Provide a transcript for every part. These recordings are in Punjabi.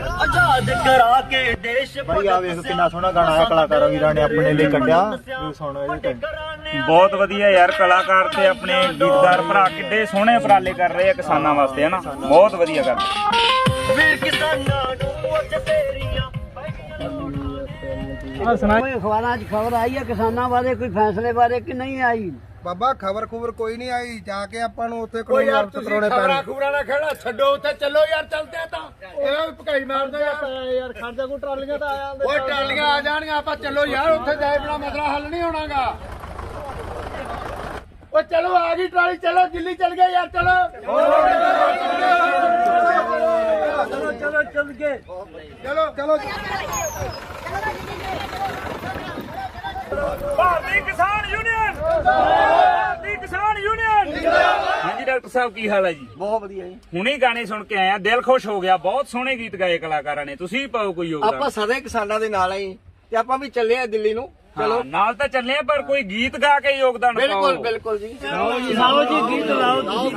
ਆਜ਼ਾਦ ਕਰਾ ਕੇ ਦੇਸ਼ ਭਾਈ ਆ ਵੇਖ ਕਿੰਨਾ ਸੋਹਣਾ ਗਾਣਾ ਕਲਾਕਾਰਾਂ ਵੀਰਾਂ ਨੇ ਆਪਣੇ ਲਈ ਕੱਢਿਆ। ਵੀ ਸੁਣੋ ਇਹਦੇ ਤੇ। ਬਹੁਤ ਵਧੀਆ ਯਾਰ ਕਲਾਕਾਰ ਤੇ ਆਪਣੇ ਗੀਤਕਾਰ ਭਰਾ ਕਿੱਡੇ ਸੋਹਣੇ ਉਪਰਾਲੇ ਕਰ ਰਹੇ ਆ ਕਿਸਾਨਾਂ ਵਾਸਤੇ ਹਨਾ? ਬਹੁਤ ਵਧੀਆ ਗੱਲ। ਵੀਰ ਕਿਸਾਨਾਂ ਨੂੰ ਅੱਜ ਤੇਰੀਆਂ ਖਬਰ ਆਈ ਹੈ ਕਿਸਾਨਾਂ ਬਾਰੇ ਕੋਈ ਫੈਸਲੇ ਬਾਰੇ ਕਿ ਨਹੀਂ ਆਈ? ਬਾਬਾ ਖਬਰ ਖੁਬਰ ਕੋਈ ਨਹੀਂ ਆਈ ਜਾ ਕੇ ਆਪਾਂ ਨੂੰ ਉੱਥੇ ਕੋਈ ਯਾਰ ਕਰਾਉਣੇ ਪੈਣੇ ਖੂਰਾ ਨਾ ਖੜਾ ਛੱਡੋ ਉੱਥੇ ਚੱਲੋ ਯਾਰ ਚੱਲਦੇ ਆ ਤਾਂ। ਇਹ ਭਕਾਈ ਮਾਰਦੇ ਆ। ਯਾਰ। ਖਰਚਾ ਕੋਈ ਟਰਾਲੀਆਂ ਤਾਂ ਆਇਆ ਓਏ ਟਰਾਲੀਆਂ ਆ ਜਾਣਗੀਆਂ ਆਪਾਂ ਚੱਲੋ ਯਾਰ ਉੱਥੇ ਜਾਏ ਬਣਾ ਮਸਲਾ ਹੱਲ ਨਹੀਂ ਹੋਣਾਗਾ। ਓ ਚਲੋ ਆ ਗਈ ਟਰਾਲੀ ਚਲੋ ਦਿੱਲੀ ਚੱਲ ਗਏ ਯਾਰ ਚਲੋ। ਚਲੋ ਚਲੋ ਚੱਲ ਕੇ ਚਲੋ ਚਲੋ। ਭਾਰਤੀ ਕਿਸਾਨ ਯੂਨੀਅਨ ਭਾਰਤੀ ਕਿਸਾਨ ਯੂਨੀਅਨ। ਹਾਂਜੀ ਡਾਕਟਰ ਸਾਹਿਬ ਕੀ ਹਾਲ ਹੈ ਜੀ? ਬਹੁਤ ਵਧੀਆ ਜੀ। ਹੁਣੇ ਗਾਣੇ ਸੁਣ ਕੇ ਆਏ ਆ ਦਿਲ ਖੁਸ਼ ਹੋ ਗਿਆ ਬਹੁਤ ਸੋਹਣੇ ਗੀਤ ਗਾਏ ਕਲਾਕਾਰਾਂ ਨੇ। ਤੁਸੀਂ ਵੀ ਪਾਓ ਕੋਈ ਆਪਾਂ ਯੋਗਦਾਨ ਸਾਰੇ ਕਿਸਾਨਾਂ ਦੇ ਨਾਲ ਆਏ ਤੇ ਆਪਾਂ ਵੀ ਚੱਲੇ ਆ ਦਿੱਲੀ ਨੂੰ। ਚਲੋ। ਨਾਲ ਤਾਂ ਚੱਲੇ ਆ ਪਰ ਕੋਈ ਗੀਤ ਗਾ ਕੇ ਯੋਗਦਾਨ ਬਿਲਕੁਲ ਪਾਓ। ਬਿਲਕੁਲ ਜੀ। ਲਾਓ ਜੀ ਗੀਤ ਲਾਓ ਤੁਸੀਂ।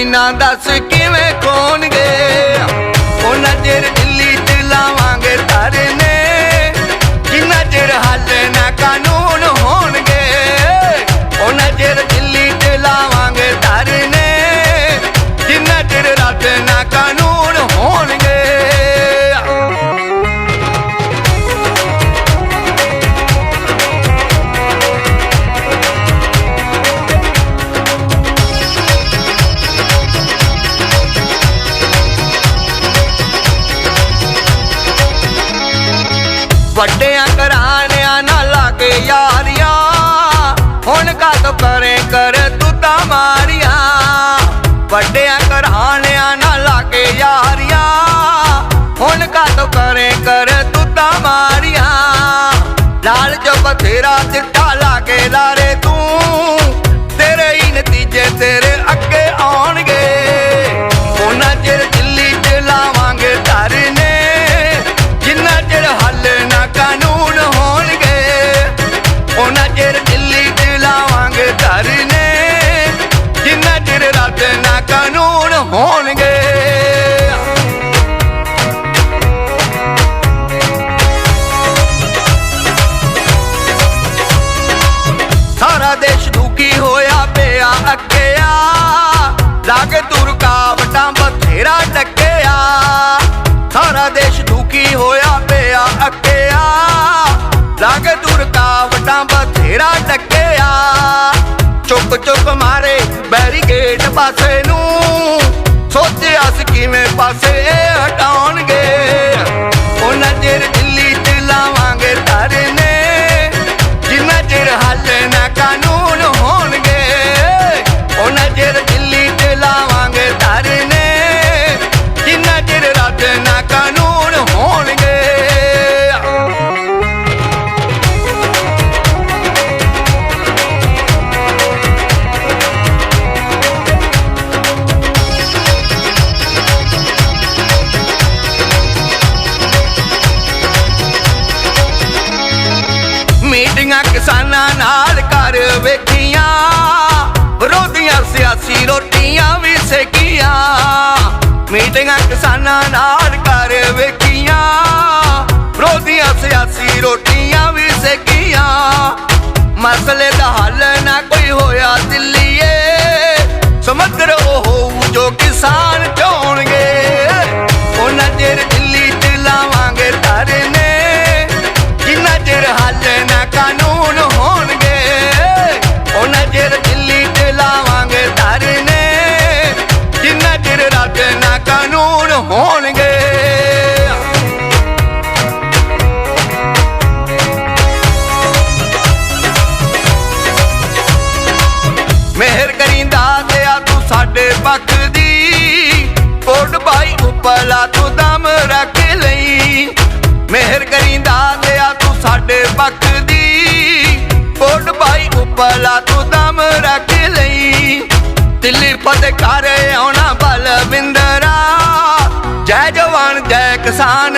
ਸਾਡੀਆਂ ਦੱਸ ਕਿਵੇਂ ਵੱਡਿਆਂ ਘਰਾਣਿਆਂ ਨਾਲ ਲਾ ਕੇ ਯਾਰੀਆਂ। ਹੁਣ ਕਦ ਕਰੇ ਕਰ, ਤੂੰ ਤਾਂ ਮਾਰੀਆਂ। ਵੱਡਿਆਂ ਘਰਾਣਿਆਂ ਨਾਲ ਲਾ ਕੇ ਯਾਰੀਆਂ। ਹੁਣ ਕਦ ਕਰੇ ਕਰ, ਤੂੰ ਤਾਂ ਮਾਰੀਆਂ। ਲਾਲ ਜੋ ਬਥੇਰਾ ਚਿੱਟਾ ਲਾ ਕੇ ਲਾਰ ਪਿਆ ਅੱਕਿਆ ਲਾਗੇ ਤੂੰ ਬਥੇਰਾ ਟੱਕਿਆ। ਸਾਰਾ ਦੇਸ਼ ਦੁਖੀ ਹੋਇਆ ਪਿਆ ਅੱਕਿਆ। ਲਾਗੇ ਤੂੰ ਰੁਕਾਵਟਾਂ ਬਥੇਰਾ ਟੱਕਿਆ। ਚੁੱਕ ਚੁੱਕ ਮਾਰੇ ਬੈਰੀਕੇਡ ਪਾਸੇ ਨੂੰ। ਸੋਚਿਆ ਸੀ ਕਿਵੇਂ ਪਾਸੇ ਹਟਾਉਣਗੇ। ਉਹਨਾਂ ਚਿਰ ਮੀਟਿੰਗਾਂ ਕਿਸਾਨਾਂ ਨਾਲ ਕਰ ਵੇਖੀਆਂ। ਵਿਰੋਧੀਆਂ ਸਿਆਸੀ ਰੋਟੀਆਂ ਵੀ ਸੇਕੀਆਂ। ਮਸਲੇ ਦਾ ਹੱਲ ਨਾ ਕੋਈ ਹੋਇਆ ਦਿੱਲੀਏ। ਸਮੁੰਦਰ ਉਹ ਹੋਊ ਜੋ ਕਿਸਾਨ ਚਾਹਣਗੇ ਕੋਟ ਉਪਲਾ ਤੂੰ ਦਮ ਰੱਖ ਲਈ। ਮਿਹਰ ਕਰੀਂਦਾ ਦਿਆ ਤੂੰ ਸਾਡੇ ਪੱਖ ਦੀ। ਕੋਟ ਭਾਈ ਉਪਲਾ ਤੂੰ ਦਮ ਰੱਖ ਲਈ। ਦਿੱਲੀ ਫਤਿਹ ਕਰ ਆਉਣਾ ਬਲਵਿੰਦਰਾ। ਜੈ ਜਵਾਨ, ਜੈ ਕਿਸਾਨ।